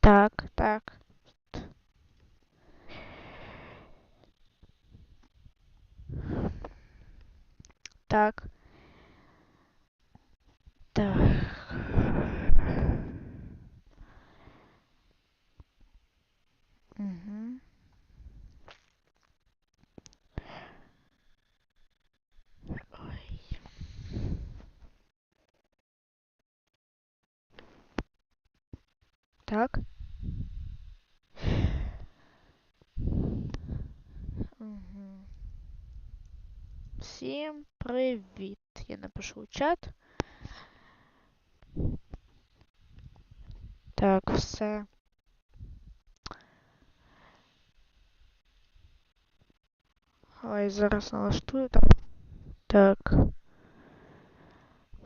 Так, так. Так. Так. Угу. Так. Угу. Всім привіт. Я напишу в чат. Так, все. Ой, зараз налаштую так. Так.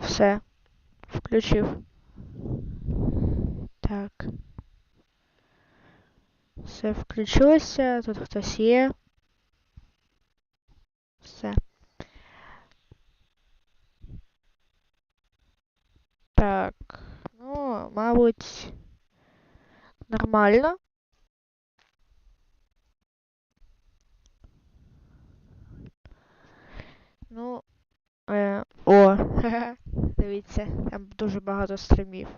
Все. Включив. Так. Все включилося. Тут хтось є. Все. Так. Ну, мабуть, нормально. Ну, е, о, дивіться, там дуже багато стримів.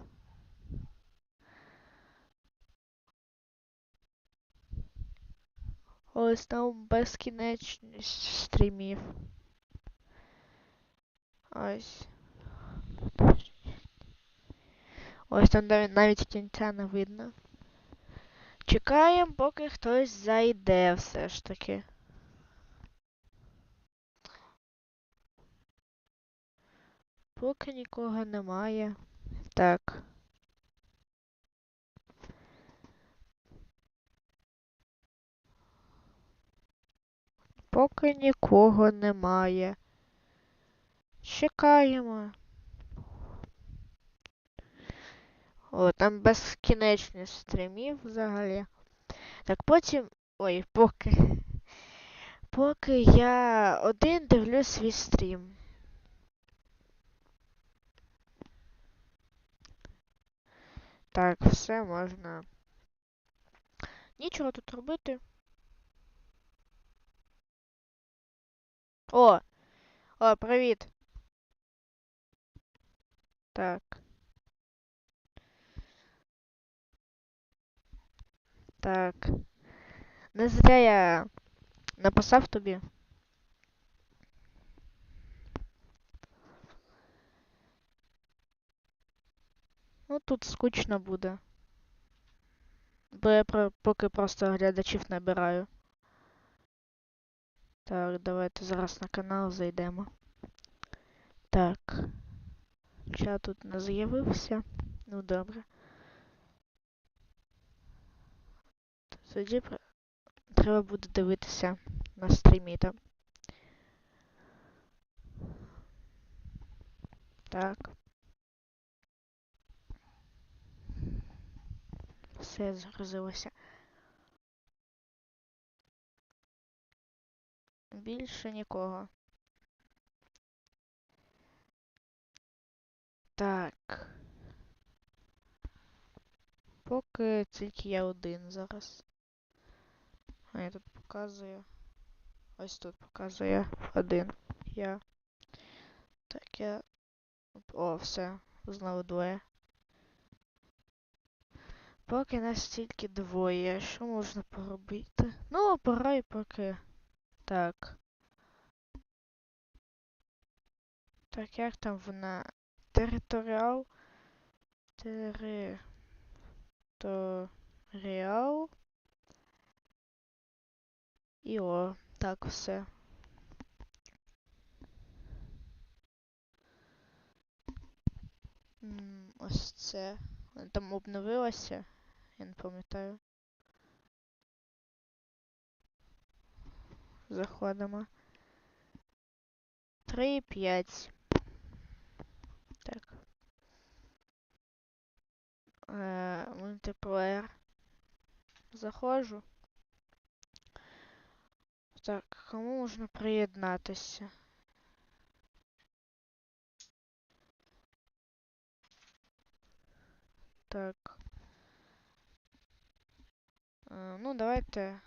Ось там безкінечність стрімів. Ось. Ось там навіть, кінця не видно. Чекаємо, поки хтось зайде все ж таки. Поки нікого немає. Так. Поки нікого немає. Чекаємо. О, там безкінечність стрімів взагалі. Так потім. Ой, поки. Поки я один дивлюсь свій стрім. Так, все можна. Нічого тут робити. О! О, привіт. Так. Так. Не зря я написав тобі. Ну тут скучно буде. Бо я про поки просто глядачів набираю. Так, давайте зараз на канал зайдемо. Так. Чат тут не з'явився. Ну добре. Тоді треба буде дивитися на стрімі там. Так. Все загрузилося. Більше нікого. Так. Поки тільки я один зараз. А я тут показую. Ось тут показує один. Я. Так, я. О, все. Знову двоє. Поки нас тільки двоє. Що можна поробити? Ну, пора і поки. Так. Так, як там вона? Територіал. Територіал. І о, так все. Ось це. Там обновилося. Я не пам'ятаю. Заходимо. 3 5. Так. Е, мультиплеєр. Заходжу. Так, кому можна приєднатися? Так. Е, ну, давайте.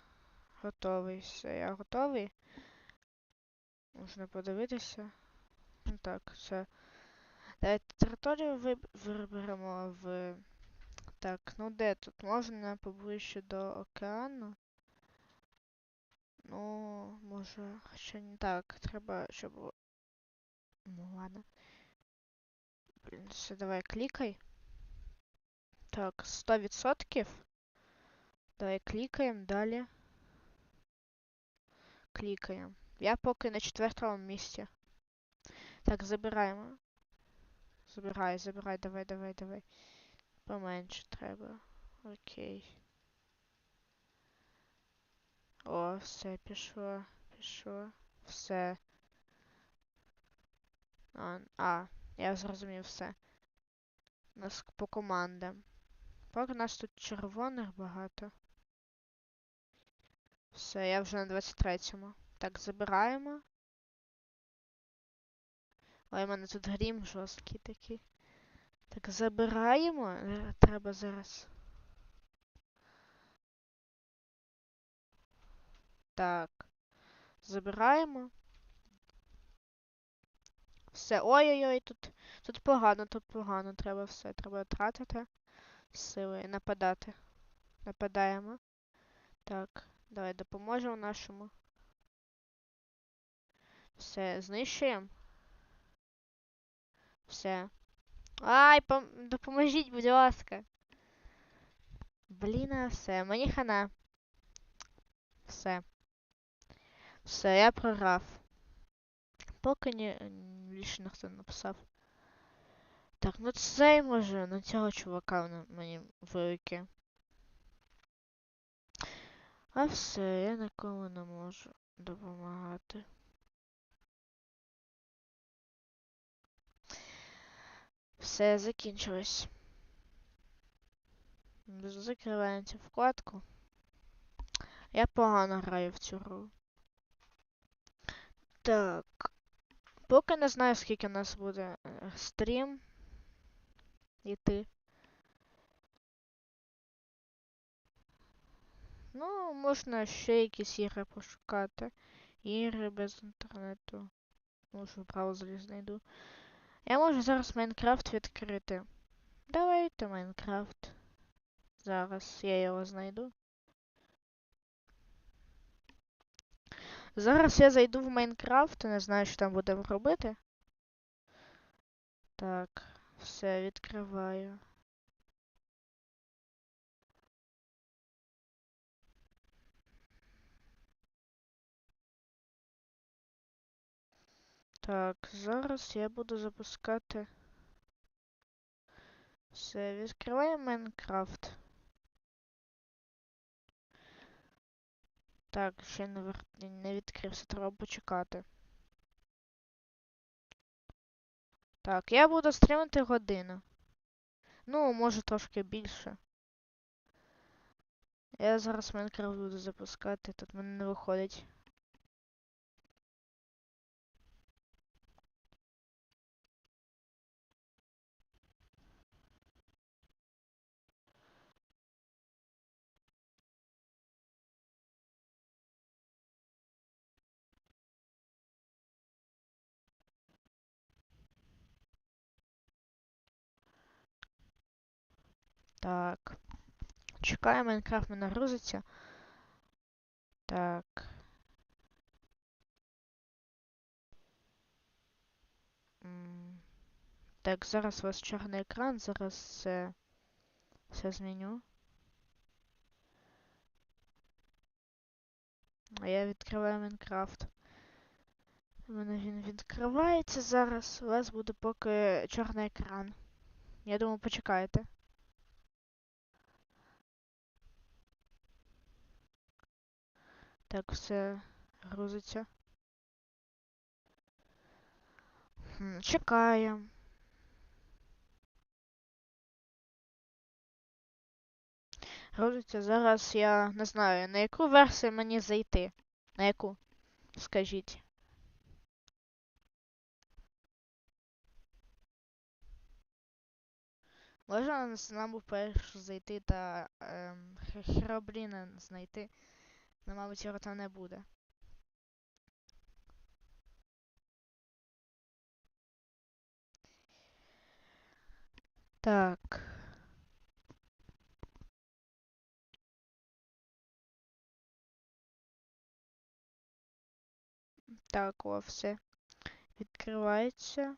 Готовий. Все, я готовий. Можна подивитися. Ну так, все. Давайте територію виберемо в. Так, ну де тут? Можна поближче до океану. Ну, може, хоча не так. Треба, щоб. Ну, ладно. Блін, все, давай клікай. Так, 100%. Давай клікаємо далі. Клікаємо. Я поки на четвертому місці. Так, забираємо. Забирай, забирай, давай, давай, давай. Поменше треба. Окей. О, все, пішло, пішло. Все. А, а, я зрозумів все. Нас по командам. Поки нас тут червоних багато. Все, я вже на 23-му. Так, забираємо. Ой, у мене тут грім жорсткий такий. Так, забираємо. Е, Треба зараз. Так. Забираємо. Все. Ой-ой-ой, тут. Тут погано, тут погано. Треба все. Треба тратити сили і нападати. Нападаємо. Так, давай допоможемо нашому. Все, знищуємо. Все. Ай, пом... допоможіть, будь ласка. Блін, все, мені хана. Все. Все, я програв. Поки ні, більше ніхто не написав. Так, ну цей може, ну цього чувака на мені велике. А все, я нікому не можу допомагати. Все, закінчилось. Закриваємо цю вкладку. Я погано граю в цю гру. Так. Поки не знаю, скільки у нас буде е, стрім. Іти. Ну, можна ще якісь ігри пошукати. Ігри без інтернету. Можу в браузері знайду. Я можу зараз Майнкрафт відкрити. Давайте Майнкрафт. Зараз я його знайду. Зараз я зайду в Майнкрафт, не знаю, що там будемо робити. Так, все, відкриваю. Так, зараз я буду запускати. Все, відкриваємо Майнкрафт. Так, ще не, не відкрився, треба почекати. Так, я буду стримати годину. Ну, може трошки більше. Я зараз Майнкрафт буду запускати, тут мене не виходить. Так. Чекаю, Майнкрафт мене грузиться. Так. Так, зараз у вас чорний екран, зараз все, все зміню. А я відкриваю Майнкрафт. У мене він відкривається зараз. У вас буде поки чорний екран. Я думаю, почекаєте. Так, все грузиться. Хм, Чекаємо. Грузиться зараз я не знаю, на яку версію мені зайти. На яку? Скажіть. Можна нам вперше зайти та ем, Хе- Херобріна знайти. Ну, мабуть, там не буде. Так. Так, о, все. Відкривається.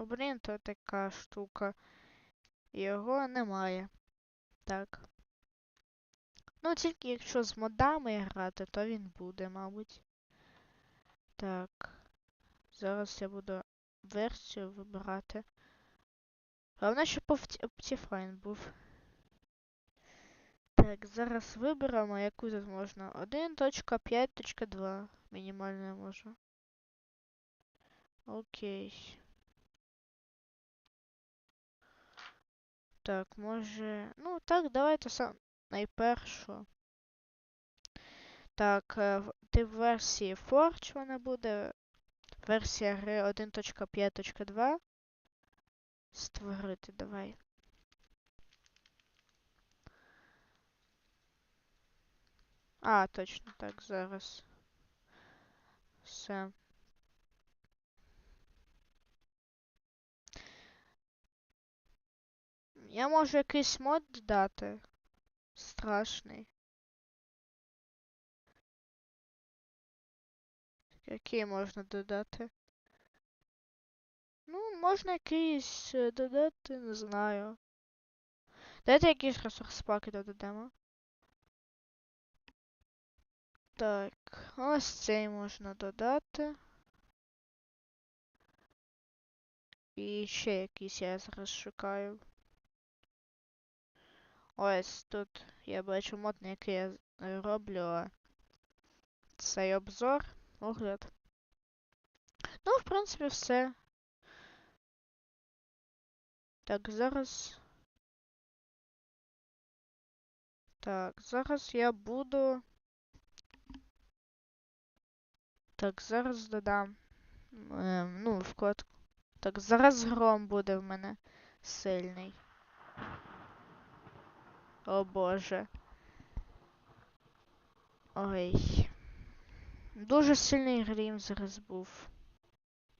Херобрін то така штука. Його немає. Так. Ну, тільки якщо з модами грати, то він буде, мабуть. Так. Зараз я буду версію вибирати. Головне, щоб Opti- Optifine був. Так, зараз виберемо, яку тут можна. 1.5.2. Мінімально я можу. Окей. Так, може. Ну, так, давайте сам найпершу. Так, е, ти в версії Forge вона буде. Версія гри 1.5.2. Створити, давай. А, точно, так, зараз. Все. Я можу якийсь мод додати. Страшний. Який можна додати? Ну, можна якийсь е, додати, не знаю. Дайте якісь ресурс паки додамо. Так, ось цей можна додати. І ще якийсь я зараз шукаю. Ось тут я бачу мод, на який я е, роблю цей обзор, огляд. Ну, в принципі, все. Так, зараз. Так, зараз я буду. Так, зараз додам. Ем, ну, вкладку. Так, зараз гром буде в мене сильний. О боже. Ой. Дуже сильний грім зараз був.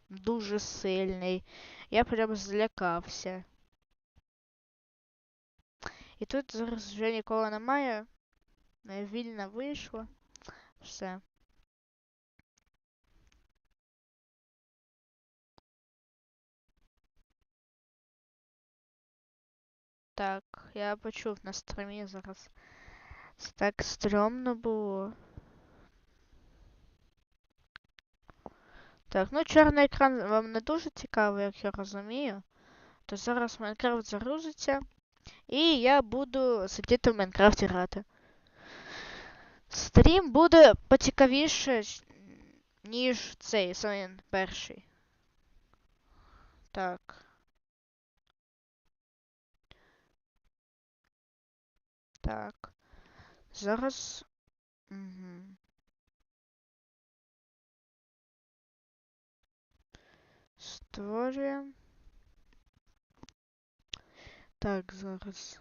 Дуже сильний. Я прям злякався. І тут зараз вже нікого немає. Вільно вийшло. Все. Так, я почув на стримі зараз. Це так стрьомно було. Так, ну чорний екран вам не дуже цікавий, як я розумію. То зараз Майнкрафт загрузиться. І я буду сидіти в Майнкрафті грати. Стрім буде поцікавіше, ніж цей самий перший. Так. Так. Зараз. Угу. Створюємо. Так, зараз.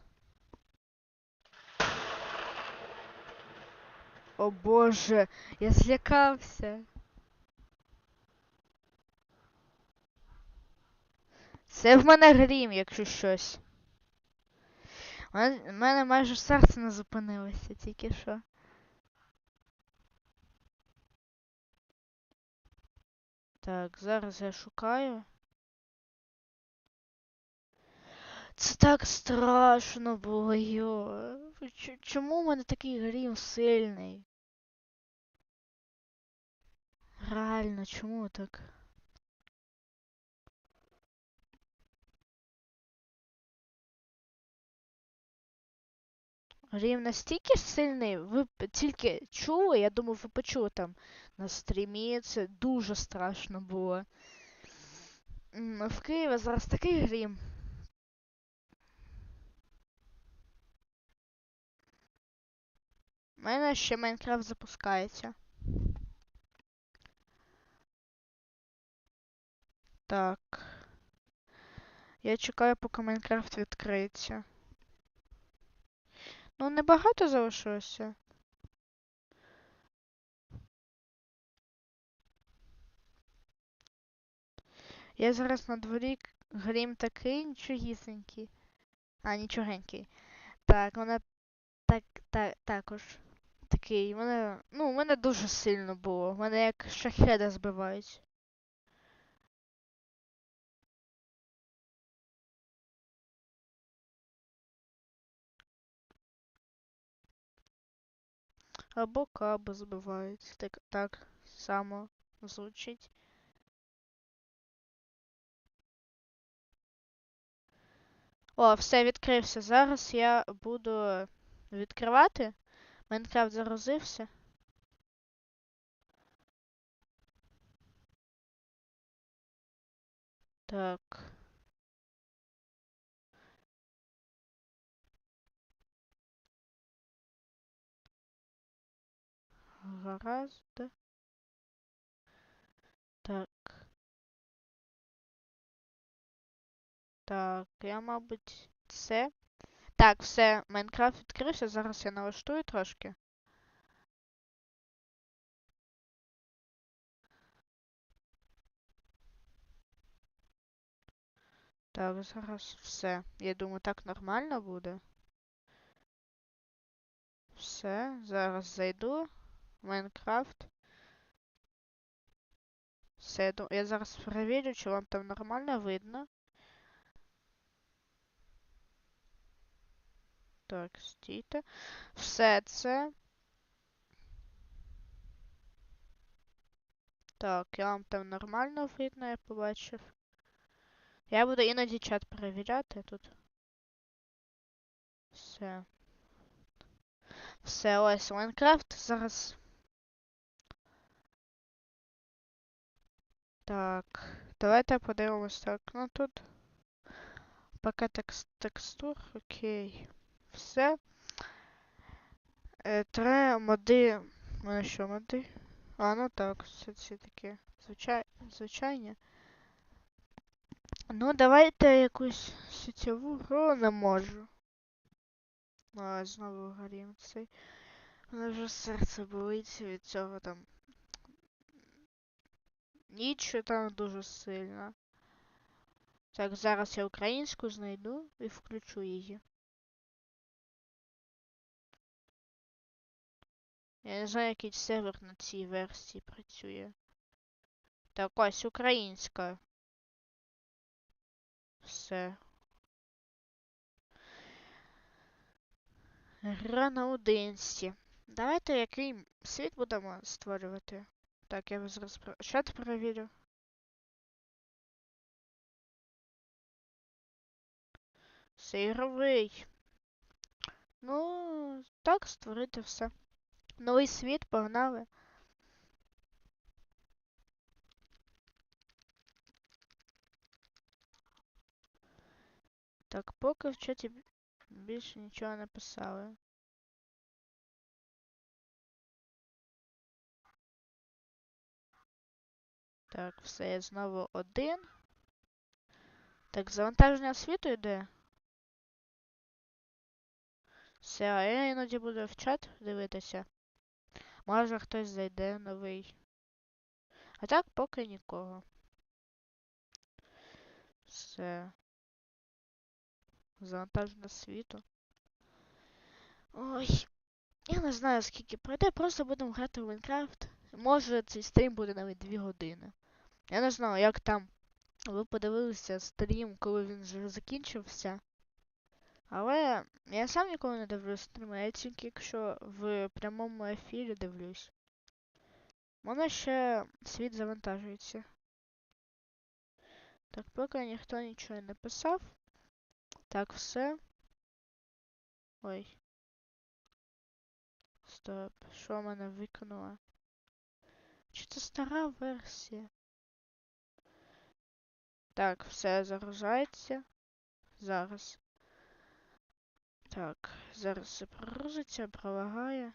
О боже, я злякався. Це в мене грім, якщо щось. У мене, майже серце не зупинилося, тільки що. Так, зараз я шукаю. Це так страшно було, йо. Чому в мене такий грім сильний? Реально, чому так? Грім настільки сильний, ви тільки чули, я думаю, ви почули там на стрімі, це дуже страшно було. В Києві зараз такий грім. У мене ще Майнкрафт запускається. Так. Я чекаю, поки Майнкрафт відкриється. Ну, небагато залишилося. Я зараз на дворі грім такий нічогісенький. А, нічогенький. Так, вона так, так, також такий. Мене, ну, у мене дуже сильно було. Мене як шахеда збивають. Або каби збивають. Так, так само звучить. О, все відкрився. Зараз я буду відкривати. Майнкрафт загрузився. Так. Гаразд. Так. Так, я, мабуть, все. Так, все, Майнкрафт відкрився. Зараз я налаштую трошки. Так, зараз все. Я думаю, так нормально буде. Все, зараз зайду. Майнкрафт. Все, я я зараз перевірю, чи вам там нормально видно. Так, стійте. Все це. Так, я вам там нормально видно, я побачив. Я буду іноді чат перевіряти тут. Все. Все, ось Майнкрафт зараз. Так, давайте подивимось так. Ну тут. Текст, текстур, окей. Все. Е, Три моди. Мене що моди? А, ну так, все ці такі. Звичай... Звичайні. Ну, давайте якусь сетєву гру не можу. А, знову горім цей. У мене вже серце болить від цього там. Ніч там дуже сильно. Так, зараз я українську знайду і включу її. Я не знаю, який сервер на цій версії працює. Так, ось українська. Все. Гра наодинці. Давайте який світ будемо створювати. Так, я зараз чат перевірю. Це ігровий. Ну, так, створити все. Новий світ, погнали. Так, поки в чаті більше нічого не писали. Так, все, я знову один. Так, завантаження світу йде. Все, а я іноді буду в чат дивитися. Може хтось зайде новий. А так поки нікого. Все. Завантаження світу. Ой. Я не знаю скільки пройде, просто будемо грати в Майнкрафт. Може цей стрім буде навіть 2 години. Я не знаю, як там ви подивилися стрім, коли він вже закінчився. Але я сам ніколи не дивлюсь стріми, я тільки якщо в прямому ефірі дивлюсь. У мене ще світ завантажується. Так, поки ніхто нічого не писав. Так, все. Ой. Стоп, що мене викинуло? Чи це стара версія? Так, все загружається. Зараз. Так, зараз все прогрузиться, пролагає.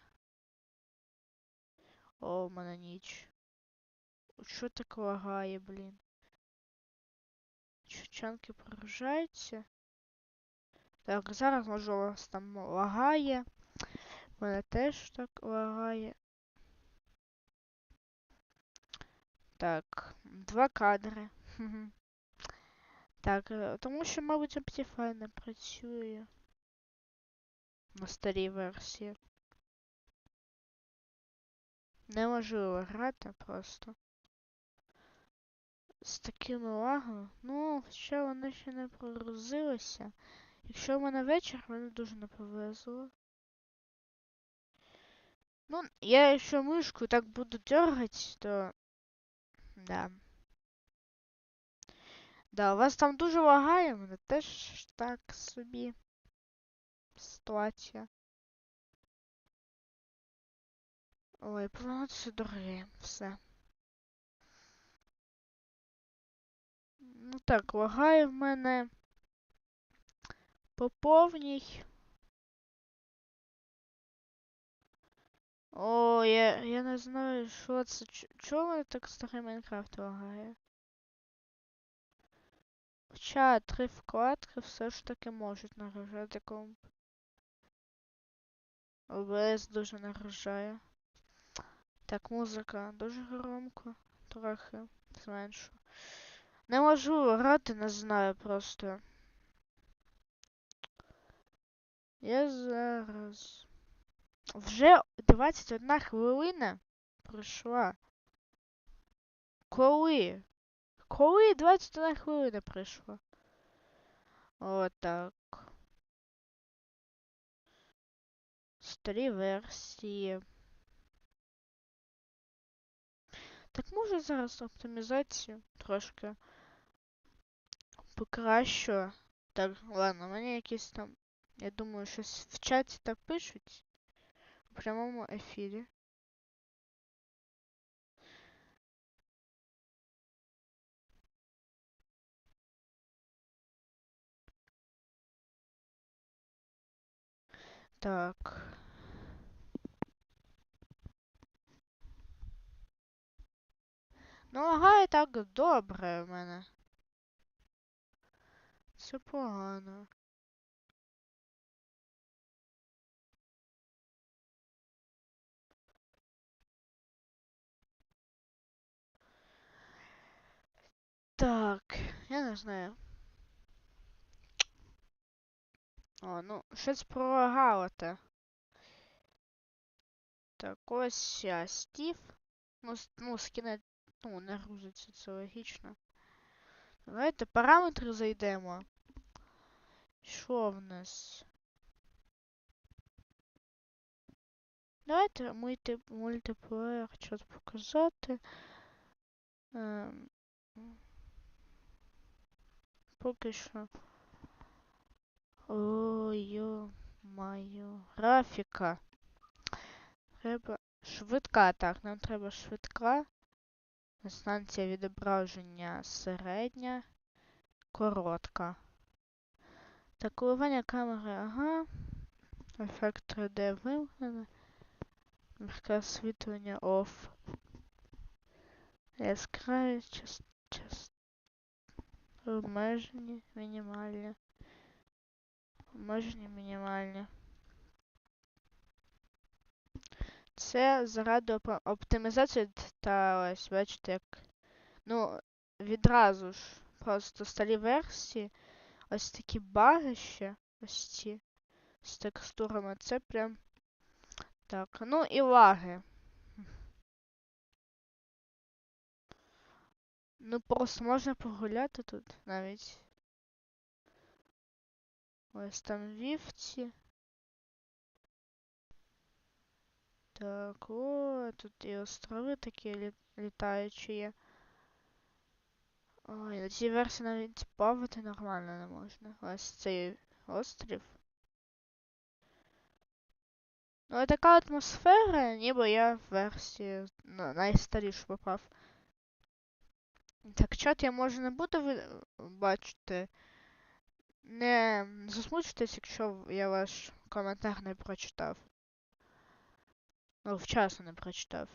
О, в мене ніч. Що так лагає, блін? Чучанки прогружаються. Так, зараз може у вас там лагає. У мене теж так лагає. Так, два кадри. Так, е, тому що, мабуть, Optifine не працює. На старій версії. Неможливо грати просто. З такими лагами. Ну, ще вони ще не прогрузилися. Якщо в мене вечір, мене дуже не повезло. Ну, я якщо мишку так буду дергать, то... Да. Да, у вас там дуже лагає, мене теж так собі. Ситуація. Ой, повернутися дороги, все. Ну так, лагає в мене по повній. О, я, я не знаю, що це. Чого так старий Майнкрафт лагає? Хоча три вкладки все ж таки можуть нагружати комп. ОБС дуже нагружає. Так, музика дуже громко. Трохи зменшу. Не можу грати, не знаю просто. Я зараз. Вже 21 хвилина пройшла. Коли? Коли 21 хвилина пройшла? Отак. Старі версії. Так може зараз оптимізацію трошки покращу. Так, ладно, мені якісь там. Я думаю, щось в чаті так пишуть. Прямому ефірі. Так. Ну, лагає так добре в мене. Все погано. Так, я не знаю. О, ну, щось пролагало те. Так, ось а, Стів. Ну, ну, скине, ну, не грузиться, це логічно. Давайте параметри зайдемо. Що в нас? Давайте мульти, мультиплеєр щось показати. Ем, поки що. Ой, маю. Графіка. Треба швидка, так, нам треба швидка. Дистанція відображення середня. Коротка. Так, коливання камери, ага. Ефект 3D вимкнений. Мягке освітлення off. Яскравість, час, час. Обмежені, мінімальні. Обмежені, мінімальні. Це заради оптимізації та ось бачите, як. Ну, відразу ж. Просто старі версії. Ось такі баги ще. Ось ці. З текстурами. Це прям. Так. Ну і лаги. Ну просто можна погуляти тут навіть. Ось там вівці. Так, о, тут і острови такі лі... літаючі є. Ой, на цій версії навіть плавати нормально не можна. Ось цей острів. Ну, і така атмосфера, ніби я в версії ну, найстарішу попав. Так, чат я може не буду ви... бачити. Не засмучуйтесь, якщо я ваш коментар не прочитав. Ну, вчасно не прочитав.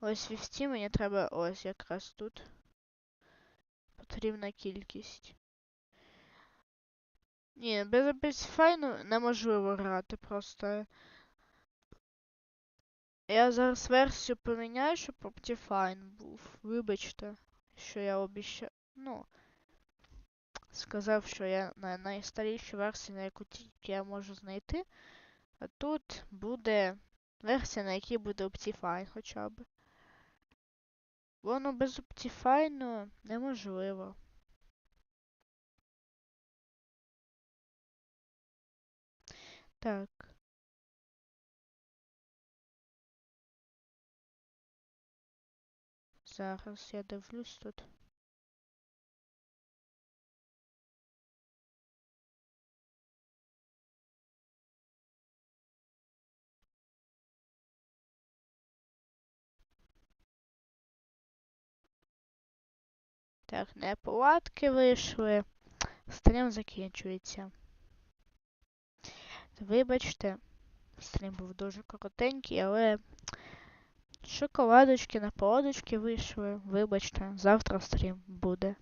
Ось вівці мені треба ось якраз тут. Потрібна кількість. Ні, без Optifine неможливо грати просто. Я зараз версію поміняю, щоб Optifine був. Вибачте, що я обіщав. Ну. Сказав, що я на найстарішій версії, на яку тільки я можу знайти. А тут буде версія, на якій буде Optifine хоча б. Воно без Optifine неможливо. Так. Зараз я дивлюсь тут. Так, неполадки вийшли. Стрім закінчується. Вибачте, стрім був дуже коротенький, але шоколадочки, на наполадочки вийшли. Вибачте, завтра стрім буде.